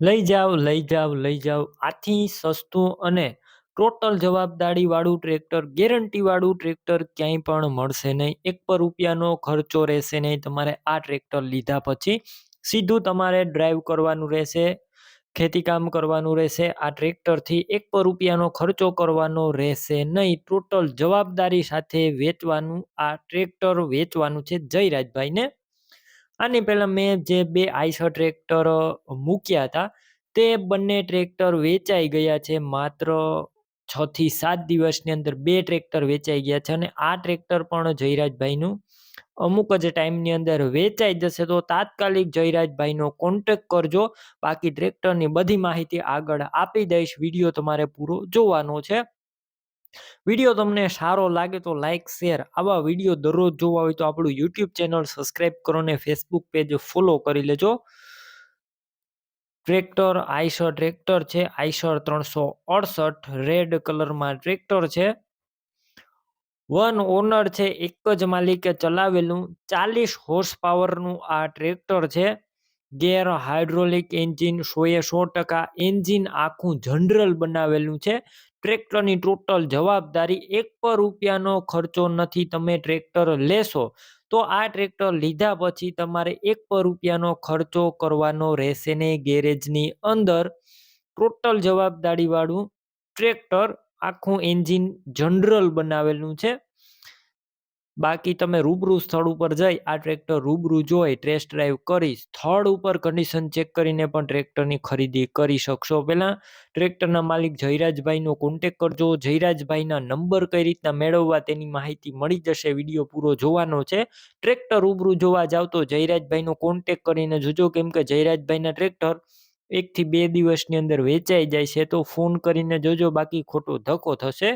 લઈ જાવ લઈ જાવ લઈ જાવ આથી સસ્તું અને ટોટલ જવાબદારીવાળું ટ્રેક્ટર, ગેરંટીવાળું ટ્રેક્ટર ક્યાંય પણ મળશે નહીં. એક પર રૂપિયાનો ખર્ચો રહેશે નહીં. તમારે આ ટ્રેક્ટર લીધા પછી સીધું તમારે ડ્રાઈવ કરવાનું રહેશે ખેતીકામ કરવાનું રહેશે. આ ટ્રેક્ટરથી એક પર રૂપિયાનો ખર્ચો કરવાનો રહેશે નહીં. ટોટલ જવાબદારી સાથે વેચવાનું, આ ટ્રેક્ટર વેચવાનું છે જયરાજભાઈને. આની પહેલાં મેં જે બે આઈસર ટ્રેક્ટર મૂક્યા હતા, તે બંને ટ્રેક્ટર વેચાઈ ગયા છે. માત્ર છ થી સાત દિવસની અંદર બે ટ્રેક્ટર વેચાઈ ગયા છે અને આ ટ્રેક્ટર પણ જયરાજભાઈનું અમુક જ ટાઈમની અંદર વેચાઈ જશે. તો તાત્કાલિક જયરાજભાઈનો કોન્ટેક કરજો. બાકી ટ્રેક્ટરની બધી માહિતી આગળ આપી દઈશ. વીડિયો તમારે પૂરો જોવાનો છે. વીડિયો તમને સારો લાગે તો લાઇક શેર આવા વીડિયો દરરોજ જોવા હોય તો આપણું યુટ્યુબ ચેનલ સબસ્ક્રાઇબ કરો ને ફેસબુક પેજ ફોલો કરી લેજો. ટ્રેક્ટર આઈસર ટ્રેક્ટર છે આઈસર ત્રણસો અડસઠ રેડ કલરમાં ટ્રેક્ટર છે. વન ઓનર છે, એક જ માલિકે ચલાવેલું ચાલીસ હોર્સ પાવરનું આ ટ્રેક્ટર છે. ગેર હાઇડ્રોલિક એન્જિન સોએ સો ટકા એન્જિન આખું જનરલ બનાવેલું છે. ટ્રેક્ટરની ટોટલ જવાબદારી એક પર રૂપિયાનો ખર્ચો નથી, તમે ટ્રેક્ટર લેશો તો આ ટ્રેક્ટર લીધા પછી તમારે એક પર રૂપિયાનો ખર્ચો કરવાનો રહેશે ને ગેરેજની અંદર. ટોટલ જવાબદારીવાળું ટ્રેક્ટર આખું એન્જિન જનરલ બનાવેલું છે. બાકી તમે રૂબરૂ સ્થળ ઉપર જઈ આ ટ્રેક્ટર રૂબરૂ જોઈ ટેસ્ટ ડ્રાઈવ કરી, સ્થળ ઉપર કન્ડિશન ચેક કરીને પણ ટ્રેક્ટરની ખરીદી કરી શકશો. પહેલાં ટ્રેક્ટરના માલિક જયરાજભાઈનો કોન્ટેક કરજો. જયરાજભાઈના નંબર કઈ રીતના મેળવવા તેની માહિતી મળી જશે, વીડિયો પૂરો જોવાનો છે. ટ્રેક્ટર રૂબરૂ જોવા જાવ તો જયરાજભાઈનો કોન્ટેક કરીને જોજો. કેમ કે જયરાજભાઈના ટ્રેક્ટર એકથી બે દિવસની અંદર વેચાઈ જાય છે, તો ફોન કરીને જોજો. બાકી ખોટો ધક્કો થશે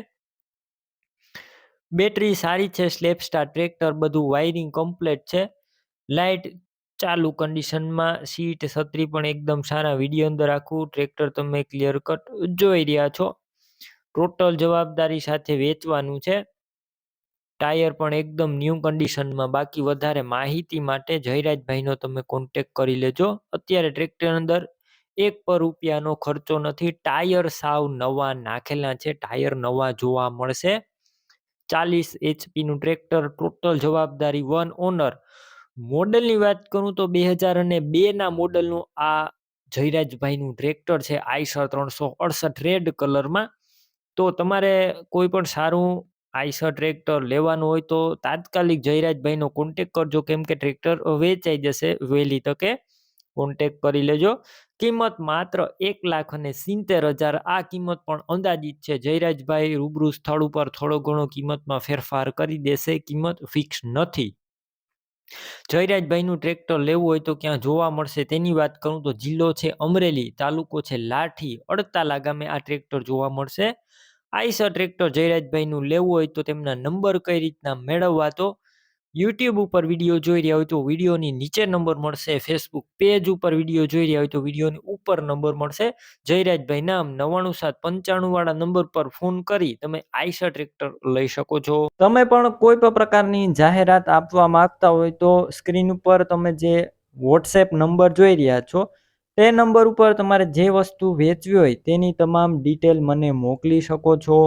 બેટરી સારી છે સ્લેપ સ્ટાર ટ્રેક્ટર બધું વાયરિંગ કમ્પ્લેટ છે. લાઇટ ચાલુ કન્ડિશનમાં સીટ છત્રી પણ એકદમ સારા વીડિયો અંદર આખું, ટ્રેક્ટર તમે ક્લિયર કટ જોઈ રહ્યા છો. ટોટલ જવાબદારી સાથે વેચવાનું છે. ટાયર પણ એકદમ ન્યૂ કન્ડિશનમાં બાકી વધારે માહિતી માટે જયરાજભાઈનો તમે કોન્ટેક કરી લેજો. અત્યારે ટ્રેક્ટર અંદર એક પર રૂપિયાનો ખર્ચો નથી ટાયર સાવ નવા નાખેલા છે ટાયર નવા જોવા મળશે. ચાલીસ એચપીનું ટ્રેક્ટર ટોટલ જવાબદારી વન ઓનર મોડલની વાત કરું તો બે હજાર અને બેના મોડલનું આ જયરાજભાઈનું ટ્રેક્ટર છે આઈસર ત્રણસો અડસઠ રેડ કલરમાં. તો તમારે કોઈ પણ સારું આઈસર ટ્રેક્ટર લેવાનું હોય તો તાત્કાલિક જયરાજભાઈનો કોન્ટેક કરજો કેમ કે ટ્રેક્ટર વેચાઈ જશે વહેલી તકે. કોન્ટેક કરી લેજો. કિંમત માત્ર એક લાખ અને સિત્તેર હજાર. આ કિંમત પણ અંદાજિત છે. જયરાજભાઈ રૂબરૂ સ્થળ ઉપર થોડો ઘણો કિંમતમાં ફેરફાર કરી દેશે. કિંમત ફિક્સ નથી. જયરાજભાઈનું ટ્રેક્ટર લેવું હોય તો ક્યાં જોવા મળશે? તેની વાત કરું તો જિલ્લો છે અમરેલી, તાલુકો છે લાઠી. અડતાલા ગામે આ ટ્રેક્ટર જોવા મળશે. આઈસર ટ્રેક્ટર જયરાજભાઈનું લેવું હોય તો તેમના નંબર કઈ રીતના મેળવવા તો યુટ્યુબ ઉપર વીડિયો જોઈ રહ્યા હોય તો વિડીયોની નીચે નંબર મળશે. ફેસબુક પેજ ઉપર વીડિયો જોઈ રહ્યા હોય તો વિડીયોની ઉપર નંબર મળશે. જયરાજભાઈ નામ નવ્વાણું સાત પંચાણું વાળા નંબર પર ફોન કરી તમે આઈસા ટ્રેક્ટર લઈ શકો છો. તમે પણ કોઈ પણ પ્રકારની જાહેરાત આપવા માંગતા હોય તો સ્ક્રીન ઉપર તમે જે વોટ્સએપ નંબર જોઈ રહ્યા છો, તે નંબર ઉપર તમારે જે વસ્તુ વેચવી હોય તેની તમામ ડિટેલ મને મોકલી શકો છો.